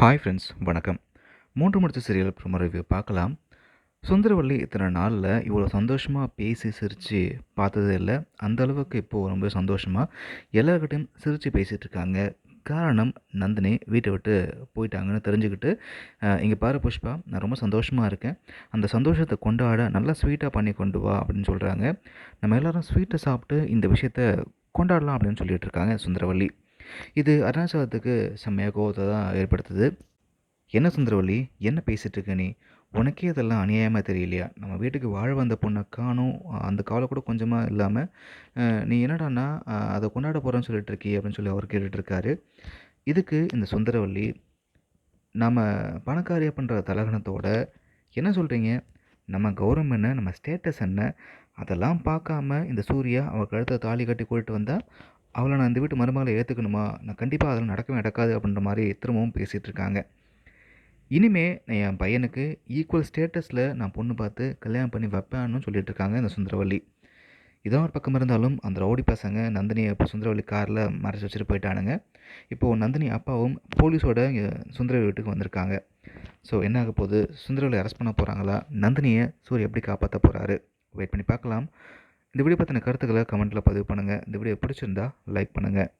Hi friends வணக்கம். மூன்று முடிச்ச சீரியல் ப்ரோமோ ரிவ்யூ பார்க்கலாம். சுந்தரவள்ளி இத்தனை நாளில் இவ்வளோ சந்தோஷமாக பேசி சிரித்து பார்த்ததே இல்லை. அந்த அளவுக்கு இப்போது ரொம்ப சந்தோஷமாக எல்லாருக்கிட்டையும் சிரித்து பேசிகிட்டு இருக்காங்க. காரணம் நந்தினி வீட்டை விட்டு போயிட்டாங்கன்னு தெரிஞ்சுக்கிட்டு இங்கே பாரு புஷ்பா நான் ரொம்ப சந்தோஷமாக இருக்கேன். அந்த சந்தோஷத்தை கொண்டாட நல்லா ஸ்வீட்டாக பண்ணி கொண்டு வா அப்படின்னு சொல்கிறாங்க நம்ம எல்லோரும் ஸ்வீட்டை சாப்பிட்டு இந்த விஷயத்த கொண்டாடலாம் அப்படின்னு சொல்லிட்டு இருக்காங்க சுந்தரவள்ளி இது அருணாச்சலத்துக்கு செம்மையாக கோபத்தை தான் ஏற்படுத்துது. என்ன சுந்தரவள்ளி என்ன பேசிகிட்டு இருக்க நீ? உனக்கே அதெல்லாம் அநியாயமாக தெரியலையா? நம்ம வீட்டுக்கு வாழ வந்த பொண்ணை காணும். அந்த கவலை கூட கொஞ்சமாக இல்லாமல் நீ என்னடான்னா அதை கொண்டாட போகிறேன்னு சொல்லிட்டு இருக்கி அப்படின்னு சொல்லி அவர் கேட்டுட்ருக்காரு இதுக்கு இந்த சுந்தரவள்ளி நம்ம பணக்காரியாக பண்ணுற தலகணத்தோட என்ன சொல்கிறீங்க நம்ம கௌரவம் என்ன நம்ம ஸ்டேட்டஸ் என்ன அதெல்லாம் பார்க்காம இந்த சூர்யா அவள் கழுத்தை தாலி கட்டி கூட்டிட்டு வந்தால் அவளை நான் இந்த வீட்டு மருமகளை ஏற்றுக்கணுமா நான் கண்டிப்பாக அதெல்லாம் நடக்கவே நடக்காது அப்படின்ற மாதிரி திரும்பவும் பேசிகிட்டு இருக்காங்க. இனிமே என் பையனுக்கு ஈக்குவல் ஸ்டேட்டஸில் நான் பொண்ணு பார்த்து கல்யாணம் பண்ணி வைப்பேன்னு சொல்லிட்டு இருக்காங்க இந்த சுந்தரவள்ளி. இதான் ஒரு பக்கம் இருந்தாலும் அந்த ரவுடி பசங்க நந்தினியை இப்போ சுந்தரவள்ளி காரில் மறைச்சி வச்சுட்டு போயிட்டானுங்க. இப்போது நந்தினி அப்பாவும் போலீஸோட இங்கே சுந்தரவள்ளி வீட்டுக்கு வந்திருக்காங்க. ஸோ என்ன ஆக போகுது? சுந்தரவில் அரெஸ்ட் பண்ண போகிறாங்களா நந்தினியை சூரிய எப்படி காப்பாற்ற போகிறாரு வெயிட் பண்ணி பார்க்கலாம். இந்த வீடியோ பற்றின கருத்துக்களை கமெண்ட்டில் பதிவு பண்ணுங்கள் இந்த வீடியோ பிடிச்சிருந்தா லைக் பண்ணுங்கள்